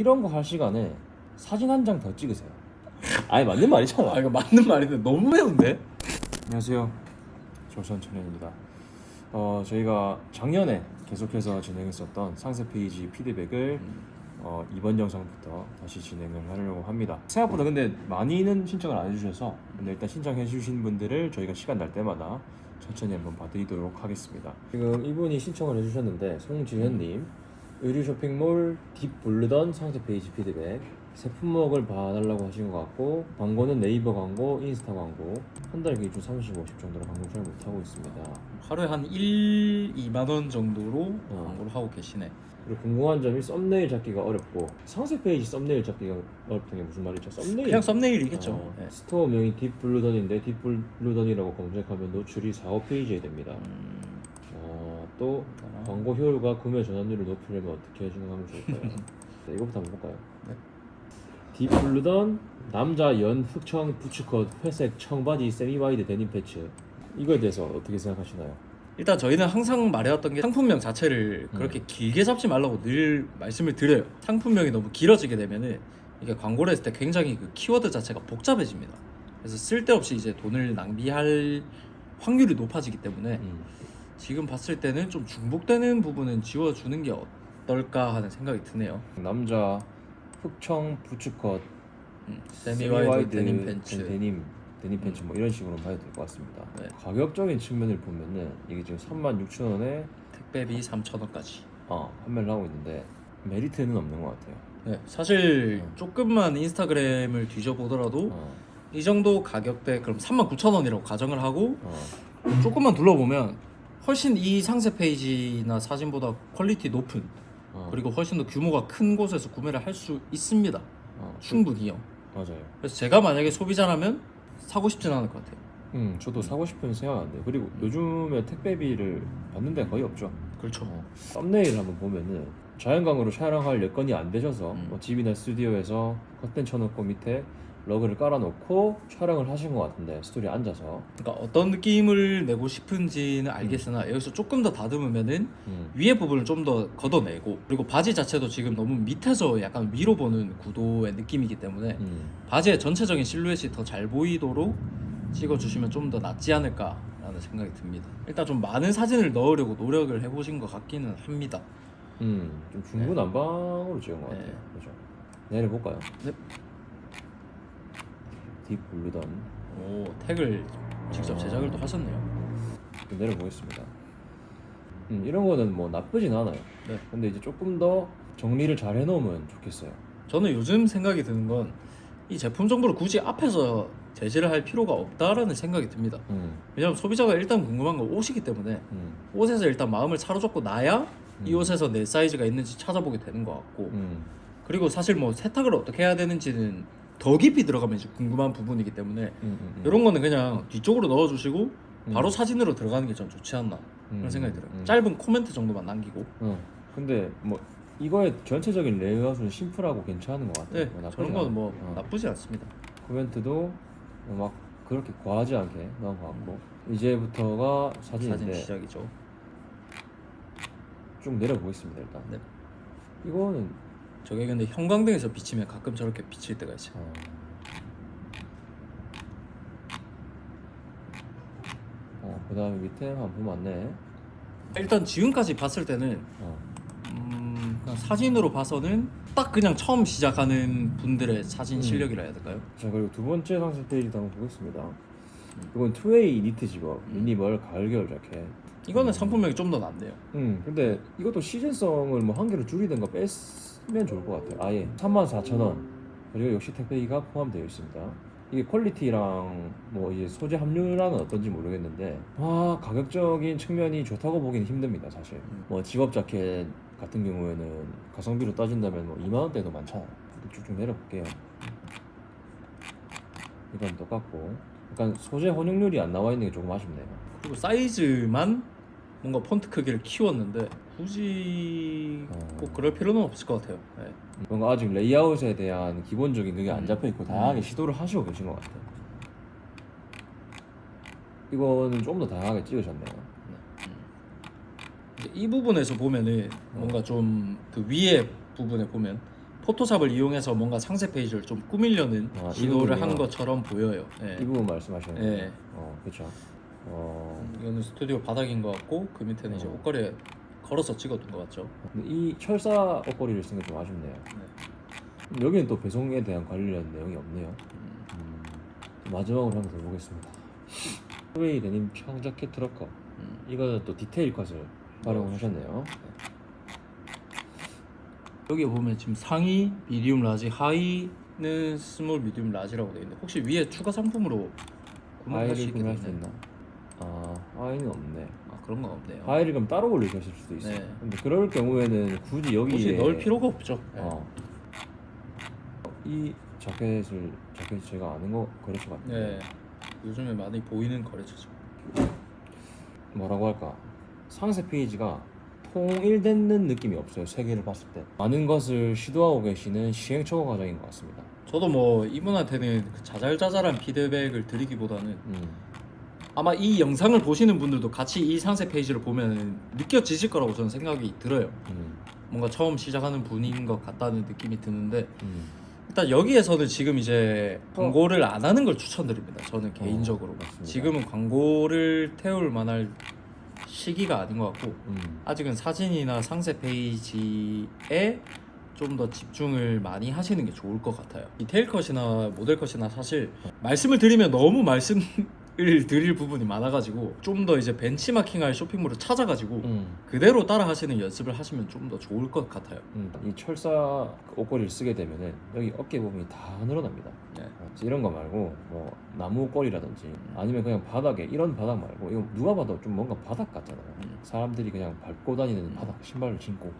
이런 거 할 시간에 사진 한 장 더 찍으세요. 아니 맞는 말이잖아. 아 이거 맞는 말인데 너무 매운데? 안녕하세요. 조선천연입니다. 어, 저희가 작년에 계속해서 진행했었던 상세 페이지 피드백을 어, 이번 영상부터 다시 진행을 하려고 합니다. 생각보다 근데 많이는 신청을 안 해주셔서 근데 일단 신청해 주신 분들을 저희가 시간 날 때마다 천천히 한번 봐드리도록 하겠습니다. 지금 이분이 신청을 해주셨는데 송지현님 의류 쇼핑몰 딥블루던 상세 페이지 피드백 새 품목을 봐달라고 하신 것 같고 광고는 네이버 광고, 인스타 광고 한 달 기준 30, 50 정도로 광고 잘 못하고 있습니다. 하루에 한 1, 2만 원 정도로 어. 광고를 하고 계시네. 그리고 궁금한 점이 썸네일 잡기가 어렵고 상세 페이지 썸네일 잡기가 어렵다는 게 무슨 말이죠? 썸네일 그냥 썸네일이겠죠. 어, 네. 스토어 명이 딥블루던인데 딥블루던이라고 검색하면 노출이 4, 5페이지에 됩니다. 음, 어, 또 광고 효율과 구매 전환율을 높이려면 어떻게 진행하면 좋을까요? 네, 이거부터 한번 볼까요? 네. 딥블루던 남자 연 흑청 부츠컷 회색 청바지 세미와이드 데님 패치 이거에 대해서 어떻게 생각하시나요? 일단 저희는 항상 말해왔던 게 상품명 자체를 음. 그렇게 길게 잡지 말라고 늘 말씀을 드려요. 상품명이 너무 길어지게 되면은 이게 광고를 했을 때 굉장히 그 키워드 자체가 복잡해집니다. 그래서 쓸데없이 이제 돈을 낭비할 확률이 높아지기 때문에 음. 지금 봤을 때는 좀 중복되는 부분은 지워주는 게 어떨까 하는 생각이 드네요. 남자 흑청 부츠컷 음, 세미 와이드 데님 팬츠. 데님 데님 팬츠 뭐 이런 식으로 봐야 될 것 같습니다. 네. 가격적인 측면을 보면은 이게 지금 36,000원에 택배비 3,000원까지. 어, 판매를 하고 있는데 메리트는 없는 것 같아요. 네, 사실 어. 조금만 인스타그램을 뒤져보더라도 어, 이 정도 가격대 그럼 39,000원이라고 가정을 하고 어, 조금만 둘러보면 훨씬 이 상세 페이지나 사진보다 퀄리티 높은 어, 그리고 훨씬 더 규모가 큰 곳에서 구매를 할 수 있습니다. 어, 충분히요. 맞아요. 그래서 제가 만약에 소비자라면 사고 싶진 않을 것 같아요. 음, 저도 사고 싶은 생각 안 돼요. 그리고 요즘에 택배비를 받는 데 거의 없죠. 그렇죠. 어, 썸네일 한번 보면은 자연광으로 촬영할 여건이 안 되셔서 음. 뭐 집이나 스튜디오에서 커튼 쳐놓고 밑에 러그를 깔아놓고 촬영을 하신 것 같은데 스토리에 앉아서 그러니까 어떤 느낌을 내고 싶은지는 알겠으나 여기서 조금 더 다듬으면은 음, 위에 부분을 좀 더 걷어내고 그리고 바지 자체도 지금 너무 밑에서 약간 위로 보는 구도의 느낌이기 때문에 음, 바지의 전체적인 실루엣이 더 잘 보이도록 찍어주시면 좀 더 낫지 않을까 라는 생각이 듭니다. 일단 좀 많은 사진을 넣으려고 노력을 해보신 것 같기는 합니다. 음, 좀 중구난방으로 찍은 것 같아요. 네. 그죠? 내려볼까요? 네. 딥 블루던 오 택을 직접 제작을 또 하셨네요. 좀 내려보겠습니다. 음, 이런 거는 뭐 나쁘진 않아요. 네. 근데 이제 조금 더 정리를 잘 해놓으면 좋겠어요. 저는 요즘 생각이 드는 건 이 제품 정보를 굳이 앞에서 제시를 할 필요가 없다라는 생각이 듭니다. 음, 왜냐하면 소비자가 일단 궁금한 건 옷이기 때문에 음, 옷에서 일단 마음을 사로잡고 나야 이 음. 옷에서 내 사이즈가 있는지 찾아보게 되는 것 같고 음, 그리고 사실 뭐 세탁을 어떻게 해야 되는지는 더 깊이 들어가면 이제 궁금한 부분이기 때문에 음, 음, 이런 거는 그냥 뒤쪽으로 넣어주시고 음. 바로 사진으로 들어가는 게 좀 좋지 않나 음, 그런 생각이 들어요. 음. 짧은 코멘트 정도만 남기고 어. 근데 뭐 이거의 전체적인 레이아웃은 심플하고 괜찮은 것 같아요. 네 뭐 나쁘지 저런 거는 뭐. 어. 나쁘지 않습니다. 코멘트도 막 그렇게 과하지 않게 같고 이제부터가 사진인데 사진 시작이죠. 쭉 내려보겠습니다 일단. 네. 이거는 저게 근데 형광등에서 비치면 가끔 저렇게 비칠 때가 있어요. 어, 어 그다음에 밑에 한번 보면 안네. 일단 지금까지 봤을 때는 어, 음, 그냥 사진으로 봐서는 딱 그냥 처음 시작하는 분들의 사진 음. 실력이라 해야 될까요? 자 그리고 두 번째 상세 페이지도 한번 보겠습니다. 음. 이건 투웨이 니트 집업 미니멀 가을 겨울 자켓. 이거는 음. 상품명이 좀 더 낫네요. 음, 근데 이것도 시즌성을 뭐 한 개로 줄이든가 뺐 으면 좋을 것 같아요. 아예 34,000원 그리고 역시 택배비가 포함되어 있습니다. 이게 퀄리티랑 뭐 이제 소재 함유량은 어떤지 모르겠는데 아 가격적인 측면이 좋다고 보기는 힘듭니다 사실. 음. 뭐 집업 자켓 같은 경우에는 가성비로 따진다면 뭐 2만 원대도 많잖아요. 쭉쭉 내려볼게요. 이건 똑같고 약간 소재 혼용률이 안 나와 있는 게 조금 아쉽네요. 그리고 사이즈만 뭔가 폰트 크기를 키웠는데 굳이 어. 꼭 그럴 필요는 없을 것 같아요. 네. 뭔가 아직 레이아웃에 대한 기본적인 그게 안 음. 잡혀 있고 다양하게 음. 시도를 하시고 계신 것 같아요. 이거는 좀 더 다양하게 찍으셨네요. 이제 이 부분에서 보면은 뭔가 좀 그 위에 부분에 보면 포토샵을 이용해서 뭔가 상세 페이지를 좀 꾸미려는 아, 이 시도를 한 부분이요? 것처럼 보여요. 예. 이 부분 말씀하시는 거예요? 예. 어, 그렇죠. 어, 이거는 스튜디오 바닥인 것 같고 그 밑에는 이제 어. 옷걸이에 걸어서 찍어둔 것 같죠. 근데 이 철사 옷걸이를 쓴 게 좀 아쉽네요. 네. 여기는 또 배송에 대한 관련 내용이 없네요. 음, 음, 마지막으로 한번 더 보겠습니다. 스웨이 데님 청자켓 트러커. 음. 이거는 또 디테일 컷을 활용하셨네요. 여기 보면 지금 상의 미디움 라지, 하의는 스몰 미디움 라지라고 되어 있는데 혹시 위에 추가 상품으로 구매할 수 있게 되어 수 있나? 아, 하이는 없네. 아 그런 건 없네요. 하이를 그럼 따로 올리실 수도 있어요. 네. 근데 그럴 경우에는 굳이 여기에 굳이 넣을 필요가 없죠. 네. 어. 이 자켓을 자켓 제가 아는 거 거래처 같은데 네. 요즘에 많이 보이는 거래처죠. 뭐라고 할까 상세 페이지가 통일되는 느낌이 없어요 세 개를 봤을 때 많은 것을 시도하고 계시는 시행착오 과정인 것 같습니다. 저도 뭐 이분한테는 그 자잘자잘한 피드백을 드리기보다는 음. 아마 이 영상을 보시는 분들도 같이 이 상세 페이지를 보면 느껴지실 거라고 저는 생각이 들어요. 음. 뭔가 처음 시작하는 분인 것 같다는 느낌이 드는데 음. 일단 여기에서는 지금 이제 광고를 안 하는 걸 추천드립니다. 저는 개인적으로 어, 맞습니다. 지금은 광고를 태울 만할 시기가 아닌 것 같고 음. 아직은 사진이나 상세 페이지에 좀 더 집중을 많이 하시는 게 좋을 것 같아요. 디테일 컷이나 모델 컷이나 사실 말씀을 드리면 너무 말씀 을 드릴 부분이 많아가지고 좀 더 이제 벤치마킹할 쇼핑몰을 찾아가지고 음. 그대로 따라 하시는 연습을 하시면 좀 더 좋을 것 같아요. 음. 이 철사 옷걸이를 쓰게 되면은 여기 어깨 부분이 다 늘어납니다. 네. 어, 이런 거 말고 뭐 나무 꼬리라든지 아니면 그냥 바닥에 이런 바닥 말고 이거 누가 봐도 좀 뭔가 바닥 같잖아요. 음. 사람들이 그냥 밟고 다니는 바닥 신발을 신고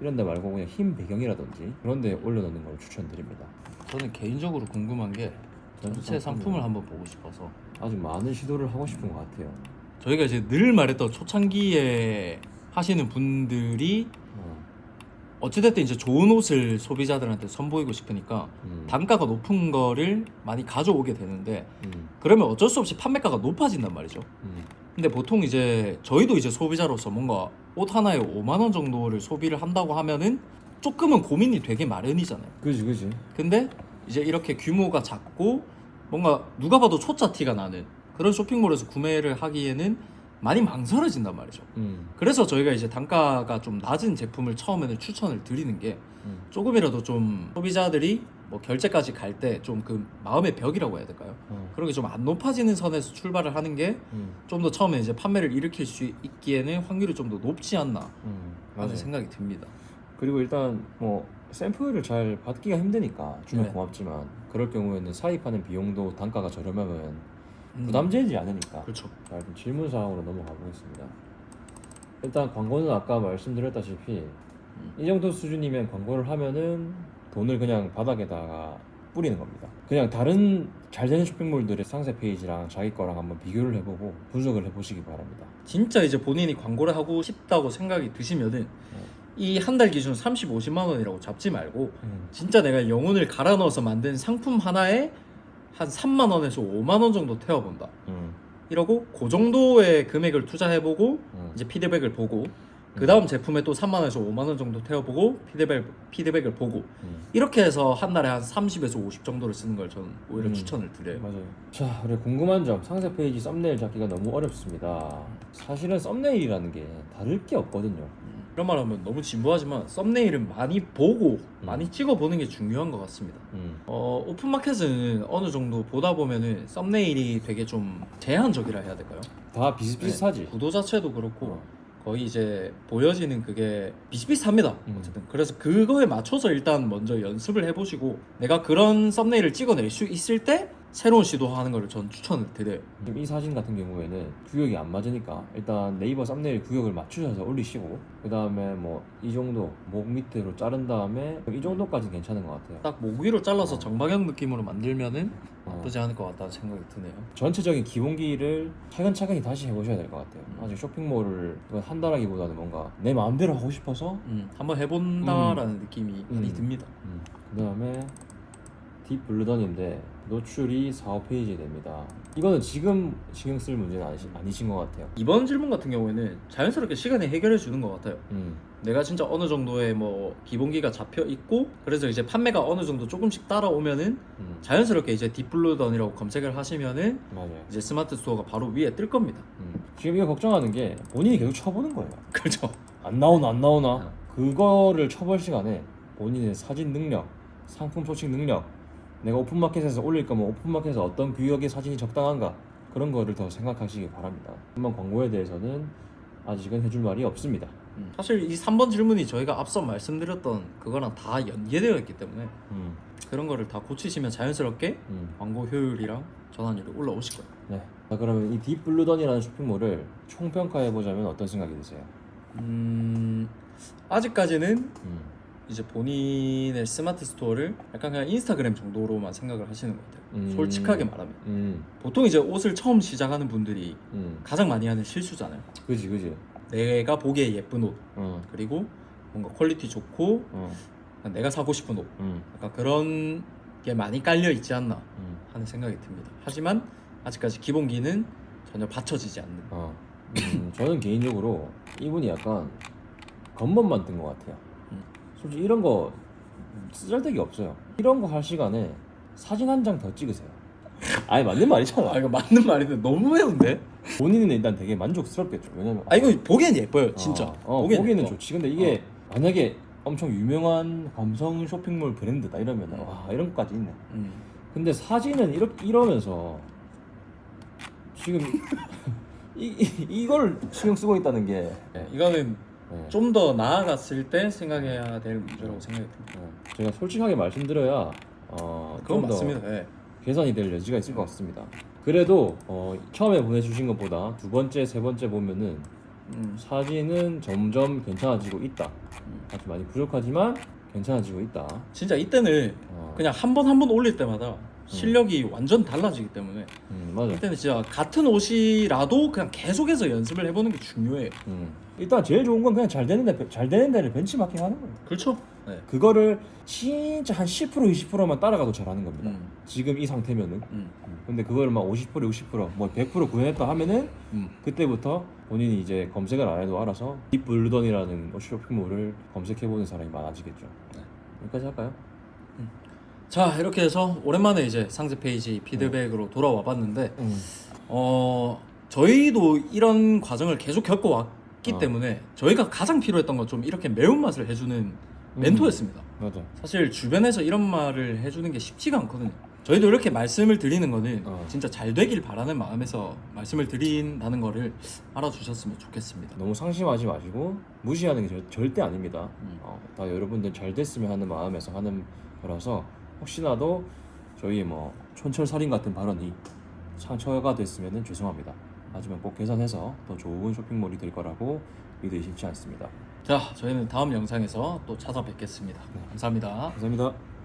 이런 데 말고 그냥 흰 배경이라든지 그런 데 올려놓는 걸 추천드립니다. 저는 개인적으로 궁금한 게 전체 상품을 한번 보고 싶어서 아주 많은 시도를 하고 싶은 것 같아요. 저희가 이제 늘 말했던 초창기에 하시는 분들이 어, 어찌됐든 이제 좋은 옷을 소비자들한테 선보이고 싶으니까 음, 단가가 높은 거를 많이 가져오게 되는데 음, 그러면 어쩔 수 없이 판매가가 높아진단 말이죠. 음, 근데 보통 이제 저희도 이제 소비자로서 뭔가 옷 하나에 5만 원 정도를 소비를 한다고 하면은 조금은 고민이 되게 마련이잖아요. 그지 그지. 근데 이제 이렇게 규모가 작고 뭔가 누가 봐도 초짜 티가 나는 그런 쇼핑몰에서 구매를 하기에는 많이 망설여진단 말이죠. 음, 그래서 저희가 이제 단가가 좀 낮은 제품을 처음에는 추천을 드리는 게 음, 조금이라도 좀 소비자들이 뭐 결제까지 갈 때 좀 그 마음의 벽이라고 해야 될까요? 어, 그런 게 좀 안 높아지는 선에서 출발을 하는 게 좀더 음, 처음에 이제 판매를 일으킬 수 있기에는 확률이 좀 더 높지 않나 음, 하는 맞아요. 생각이 듭니다. 그리고 일단 뭐 샘플을 잘 받기가 힘드니까 주면 네. 고맙지만 그럴 경우에는 사입하는 비용도 단가가 저렴하면 음, 부담되지 않으니까 그렇죠. 자, 그럼 질문 사항으로 넘어가 보겠습니다. 일단 광고는 아까 말씀드렸다시피 이 정도 수준이면 광고를 하면은 돈을 그냥 바닥에다가 뿌리는 겁니다. 그냥 다른 잘 되는 쇼핑몰들의 상세 페이지랑 자기 거랑 한번 비교를 해보고 분석을 해보시기 바랍니다. 진짜 이제 본인이 광고를 하고 싶다고 생각이 드시면은 이 한 달 기준 30, 50만 원이라고 잡지 말고 진짜 내가 영혼을 갈아 넣어서 만든 상품 하나에 한 3만 원에서 5만 원 정도 태워본다. 음, 이러고 그 정도의 금액을 투자해보고 음, 이제 피드백을 보고 그 다음 제품에 또 3만 원에서 5만 원 정도 태워보고 피드백 피드백을 보고 음. 이렇게 해서 한 달에 한 30에서 50 정도를 쓰는 걸 저는 오히려 음. 추천을 드려요. 맞아요. 자, 그리고 궁금한 점 상세 페이지 썸네일 잡기가 너무 어렵습니다. 사실은 썸네일이라는 게 다를 게 없거든요. 음, 이런 말 하면 너무 진부하지만 썸네일은 많이 보고 음. 많이 찍어보는 게 중요한 것 같습니다. 음, 어, 오픈마켓은 어느 정도 보다 보면은 썸네일이 되게 좀 제한적이라 해야 될까요? 다 비슷비슷하지. 네, 구도 자체도 그렇고 어. 거의 이제 보여지는 그게 비슷비슷합니다. 음. 어쨌든 그래서 그거에 맞춰서 일단 먼저 연습을 해보시고 내가 그런 썸네일을 찍어낼 수 있을 때 새로운 시도하는 거를 전 추천을 드려요. 지금 이 사진 같은 경우에는 구역이 안 맞으니까 일단 네이버 썸네일 구역을 맞추셔서 올리시고 그 다음에 뭐 이 정도 목 밑으로 자른 다음에 이 정도까지는 괜찮은 것 같아요. 딱 목 위로 잘라서 어. 정방향 느낌으로 만들면은 어, 나쁘지 않을 것 같다는 생각이 드네요. 전체적인 기본기를 차근차근히 다시 해보셔야 될 것 같아요. 음. 아직 쇼핑몰을 한다라기보다는 뭔가 내 마음대로 하고 싶어서 음, 한번 해본다라는 느낌이 많이 음. 듭니다. 그 다음에 딥 블루던인데 노출이 4, 5페이지 됩니다. 이거는 지금 신경 쓸 문제는 아니신, 아니신 것 같아요. 이번 질문 같은 경우에는 자연스럽게 시간이 해결해 주는 것 같아요. 음, 내가 진짜 어느 정도의 뭐 기본기가 잡혀 있고 그래서 이제 판매가 어느 정도 조금씩 따라오면은 음, 자연스럽게 이제 딥블루던이라고 검색을 하시면은 맞아요. 이제 스마트 스토어가 바로 위에 뜰 겁니다. 음. 지금 이거 걱정하는 게 본인이 계속 쳐보는 거예요. 그렇죠. 안 나오나 안 나오나 어. 그거를 쳐볼 시간에 본인의 사진 능력, 상품 소식 능력, 내가 오픈마켓에서 올릴 거면 오픈마켓에서 어떤 규격의 사진이 적당한가 그런 거를 더 생각하시기 바랍니다. 한번 광고에 대해서는 아직은 해줄 말이 없습니다. 음. 사실 이 3번 질문이 저희가 앞서 말씀드렸던 그거랑 다 연계되어 있기 때문에 음, 그런 거를 다 고치시면 자연스럽게 음. 광고 효율이랑 전환율이 올라오실 거예요. 네. 자 그러면 이 딥블루던이라는 쇼핑몰을 총평가해 보자면 어떤 생각이 드세요? 음, 아직까지는 음, 이제 본인의 스마트 스토어를 약간 그냥 인스타그램 정도로만 생각을 하시는 것 같아요. 음. 솔직하게 말하면 음, 보통 이제 옷을 처음 시작하는 분들이 음, 가장 많이 하는 실수잖아요. 그지 그지. 내가 보기에 예쁜 옷 어, 그리고 뭔가 퀄리티 좋고 어, 내가 사고 싶은 옷 음, 약간 그런 게 많이 깔려 있지 않나 음, 하는 생각이 듭니다. 하지만 아직까지 기본기는 전혀 받쳐지지 않는. 어. 음, 저는 개인적으로 이분이 약간 겉멋만 든것 같아요. 음. 솔직히 이런 거 쓰잘데기 없어요. 이런 거 할 시간에 사진 한 장 더 찍으세요. 아니 맞는 말이잖아. 아 이거 맞는 말인데 너무 매운데? 본인은 일단 되게 만족스럽겠죠. 왜냐면 아 이거 보기엔 예뻐요 진짜. 어, 어, 보기엔 보기에는 예뻐. 좋지. 근데 이게 만약에 엄청 유명한 감성 쇼핑몰 브랜드다 이러면 음. 와 이런 것까지 있네. 음. 근데 사진은 이렇 이러면서 지금 이, 이 이걸 신경 쓰고 있다는 게 네, 이거는 네. 좀 더 나아갔을 때 생각해야 될 문제라고 생각이 듭니다. 어, 제가 솔직하게 말씀드려야 어, 그건 좀더 맞습니다. 네. 개선이 될 여지가 있을 것 같습니다. 그래도 어, 처음에 보내주신 것보다 두 번째, 세 번째 보면은 음. 사진은 점점 괜찮아지고 있다. 음. 아주 많이 부족하지만 괜찮아지고 있다. 진짜 이때는 어, 그냥 한 번 한 번 올릴 때마다 실력이 완전 달라지기 때문에 음, 맞아. 이때는 진짜 같은 옷이라도 그냥 계속해서 연습을 해보는 게 중요해요. 음. 일단 제일 좋은 건 그냥 잘 되는 데 잘 되는 데를 벤치마킹 하는 거예요. 그렇죠? 네. 그거를 진짜 한 10% 20%만 따라가도 잘하는 겁니다. 음. 지금 이 상태면은. 음. 근데 그거를 막50% 60%뭐 100% 구현했다 하면은 음. 그때부터 본인이 이제 검색을 안 해도 알아서 딥블루던이라는 쇼핑몰을 검색해보는 사람이 많아지겠죠. 네. 여기까지 할까요? 자 이렇게 해서 오랜만에 이제 상세 페이지 피드백으로 돌아와 봤는데 음. 어 저희도 이런 과정을 계속 겪어왔 기 어. 때문에 저희가 가장 필요했던 건 좀 이렇게 매운맛을 해주는 멘토였습니다. 맞아. 사실 주변에서 이런 말을 해주는 게 쉽지가 않거든요. 저희도 이렇게 말씀을 드리는 거는 어. 진짜 잘 되길 바라는 마음에서 말씀을 드린다는 거를 알아주셨으면 좋겠습니다. 너무 상심하지 마시고 무시하는 게 절- 절대 아닙니다. 음. 어, 다 여러분들 잘 됐으면 하는 마음에서 하는 거라서 혹시나도 저희의 뭐 촌철살인 같은 발언이 상처가 됐으면 죄송합니다. 하지만 꼭 개선해서 더 좋은 쇼핑몰이 될 거라고 믿으기 쉽지 않습니다. 자, 저희는 다음 영상에서 또 찾아뵙겠습니다. 감사합니다. 감사합니다.